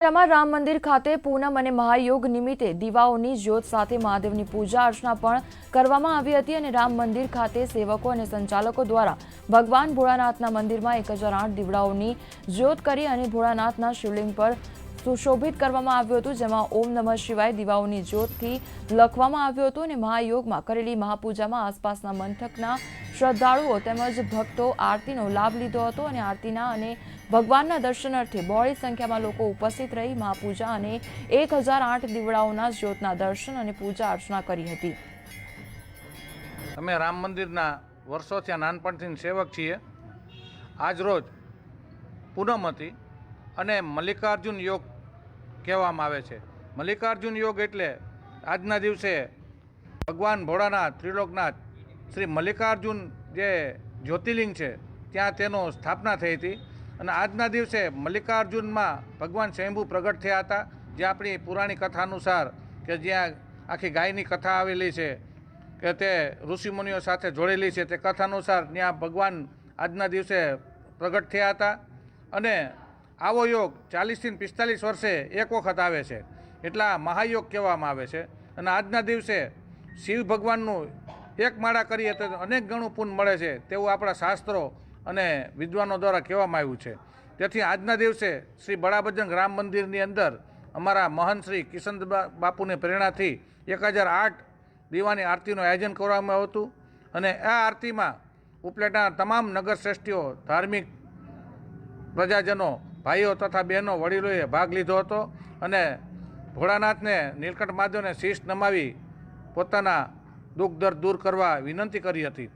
વડોદરામાં રામ મંદિર ખાતે પૂનમ અને મહાયોગ નિમિત્તે દીવાઓની જ્યોત સાથે મહાદેવની પૂજા અર્ચના પણ કરવામાં આવી હતી અને રામ મંદિર ખાતે સેવકો અને સંચાલકો દ્વારા ભગવાન ભોળાનાથના મંદિરમાં એક હજાર આઠ દીવડાઓની જ્યોત કરી અને ભોળાનાથના શિવલિંગ પર સુશોભિત કરવામાં આવ્યું હતું, જેમાં ઓમ નમઃ શિવાય દીવાઓની જ્યોતથી લખવામાં આવ્યું હતું અને મહાયોગમાં કરેલી મહાપૂજામાં આસપાસના મંથકના શ્રદ્ધાળુઓ તેમજ ભક્તો આરતીનો લાભ લીધો હતો અને આરતીના અને ભગવાનના દર્શનાર્થે બહોળી સંખ્યામાં લોકો ઉપસ્થિત રહી મહાપૂજા અને એક હજાર આઠ દીવડાઓના જ્યોતના દર્શન અને પૂજા અર્ચના કરી હતી. અમે રામ મંદિરના વર્ષોથી નાનપણથી સેવક છીએ. આજ રોજ પૂનમ હતી અને મલ્લિકાર્જુન યોગ કહેવામાં આવે છે. મલ્લિકાર્જુન યોગ એટલે આજના દિવસે ભગવાન ભોળાનાથ, ત્રિલોકનાથ શ્રી મલ્લિકાર્જુન જે જ્યોતિર્લિંગ છે, ત્યાં તેનો સ્થાપના થઈ હતી અને આજના દિવસે મલ્લિકાર્જુનમાં ભગવાન શંભુ પ્રગટ થયા હતા. જે આપણી પુરાણી કથા અનુસાર કે જ્યાં આખી ગાયની કથા આવેલી છે, કે તે ઋષિમુનિઓ સાથે જોડેલી છે, તે કથા અનુસાર ત્યાં ભગવાન આજના દિવસે પ્રગટ થયા હતા. અને આવો યોગ ચાલીસથી પિસ્તાલીસ વર્ષે એક વખત આવે છે. એટલા મહાયોગ કહેવામાં આવે છે. અને આજના દિવસે શિવ ભગવાનનું એક માળા કરીએ તો અનેક ગણું પુણ્ય મળે છે, તેવું આપણા શાસ્ત્રો અને વિદ્વાનો દ્વારા કહેવામાં આવ્યું છે. તેથી આજના દિવસે શ્રી બળાબજંગ રામ મંદિરની અંદર અમારા મહંત શ્રી કિશન બાપુને બાપુની પ્રેરણાથી એક હજાર આઠ દીવાની આરતીનું આયોજન કરવામાં આવ્યું હતું. અને આ આરતીમાં ઉપલેટાના તમામ નગર શ્રેષ્ઠીઓ, ધાર્મિક પ્રજાજનો, ભાઈઓ તથા બહેનો, વડીલોએ ભાગ લીધો હતો. અને ભોળાનાથને, નીલકંઠ મહાદેવને શીશ નમાવી પોતાના દુઃખ દર્દ દૂર કરવા વિનંતી કરી હતી.